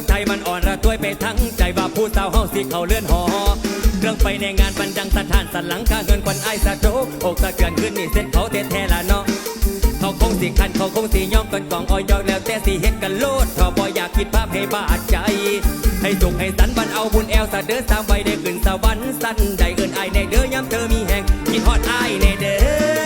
อไทยมันอ่อนระทวยไปทั้งใจว่าผู้สาวเฮาสิเขาเลื่อนหอเครื่องไปในงานบันดังสถานสันหลังคาเงินควันไอายสะโจกอกสะเกือนขึ้นนี่เส้นเขาเตะแท้ละเนาะเขาคงสิคันเขาคงสิย่อมกันกล่องออยอกแล้วแต่สิเฮ็ดกันโลดเขาบ่อยากคิดภาพให้บาดใจ ให้สุขให้สันบันเอาบุญแอวสะเด้อสามใบได้ขึ้นสวรรค์สั้นได้เอินไอายในเด้อยามเธอมีแหงคิดฮอดไอายในเด้อ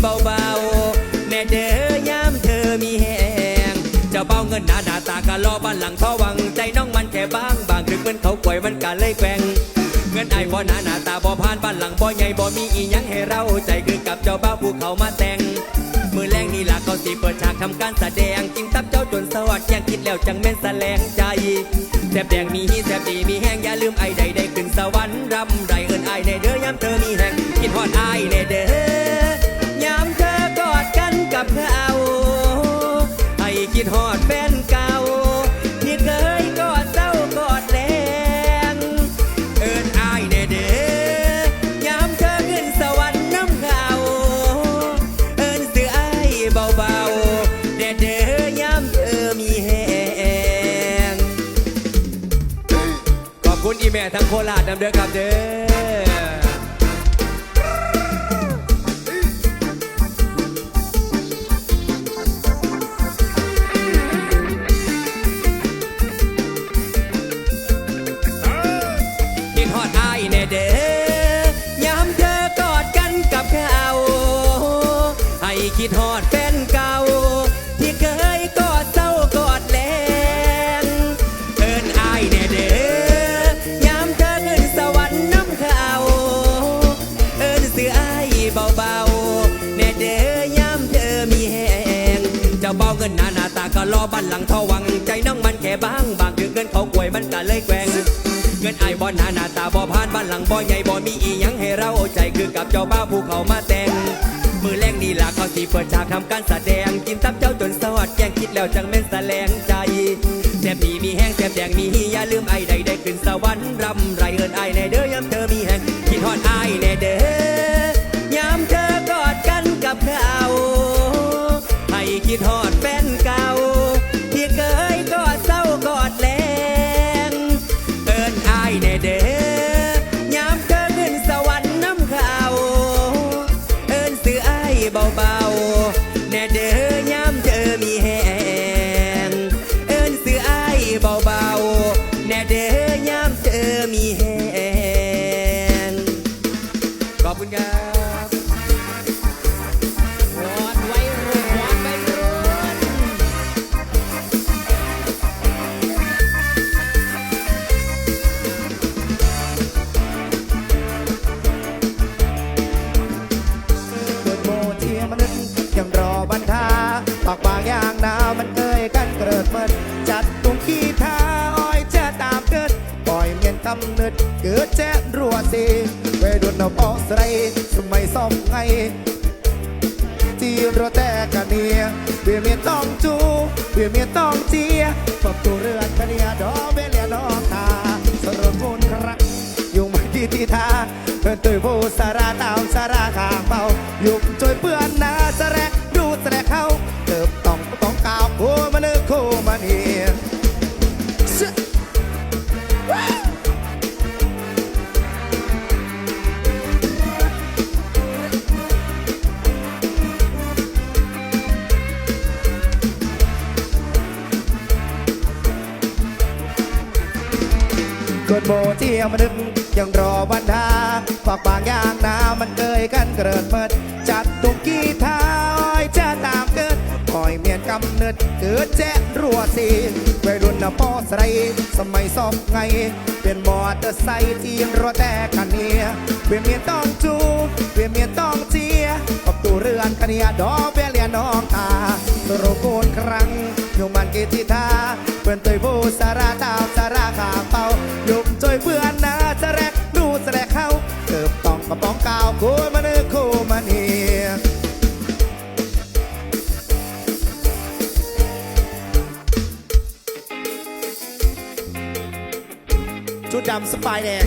เบาๆ แน่เด้อยามเธอมีแหงเจ้าเบ้าเงินหนาหน้าตากะรอบ้านหลังทอวัง ใจน้องมันแค่บางบางถึงเหมือนเขาป่วยมันกะเลยแกว่งเงินไอายบ่หนาหน้าตาบ่ผ่านบ้านหลังบ่ใหญ่บ่มีอีหยังให้เราใจคือกับเจ้าบ้าวผู้เขามาแต่งมือแรงนี่ล่ะเขาสิเปิดฉากทำการแสดงกินตับเจ้าจนสวัสดแยงคิดแล้วจังแม่นแสลงใจแสบแดงมีฮีแสบดีมีแห้งอย่าลืมไอ้ใดได้ขึ้นสวรรค์รำไรเอินไอ้ในเด้อยามเธอมีแห้งคิดฮอดไอ้ในเด้อ แม่ทั้งโคราชนำเด้อครับเด้อ บ้านหลังทอวังใจน้องมันแค่บางบางถึงเงินเขากวยมันก็เลยแกว่งเงินไอ้บ่หนาหน้าตาบ่ผ่านบ้านหลังบ่ใหญ่บ่มีอีหยังให้เราใจคือกับเจ้าบ้าผู้เขามาแต่งมือแรงนี่ล่ะเขาสิเปิดฉากทำการแสดงกินตับเจ้าจนสวัสดแกงคิดแล้วจังแม่นแสลงใจแซ่บมีมีแห้งแซ่บแดงมีฮีอย่าลืมไอ้ใดได้ขึ้นสวรรค์รำ อบคุณครับวอนไว้รุ่นวอนไว้รุ่นเกิดโมเที่มนุษย์ยังรอบรรทาปากบางอย่างหนาวมันเคยกันเกิดเมิดจัดตุงขี้ทาอ้อยจะตามเกิดปล่อยเมียนกำเนิดเกิดแจ้รัวสี เวดุนอาปอสไรสมัยซ่อมไงจีนรถแต่กันเนียเบียเมียต้องจูเบียเมียต้องเจียปรับตัวเรือน ส่วนโบเที่ยังมันนึกยังรอวันทาฝากบางอย่างนามันเคยกันเกิดเมิด จัดตุกกี้ท้าอ้อยจะตามเกิดคอยเมียนกำเนิดเกิดแจ้รัวสีวัยรุ่นนะปอสไรสมัยสอบไง เป็นมอเตอร์ไซค์ที่รถแต่คันเนียเวียเมียนต้องจูเวียเมียนต้องเจียปรับตัวเรือนคันเนียดอเบเลียน้องตาโรโกนครั้งยุงมันกิติทาเพื่อนเตยผู้สาราตา ชุดดำสปายแดง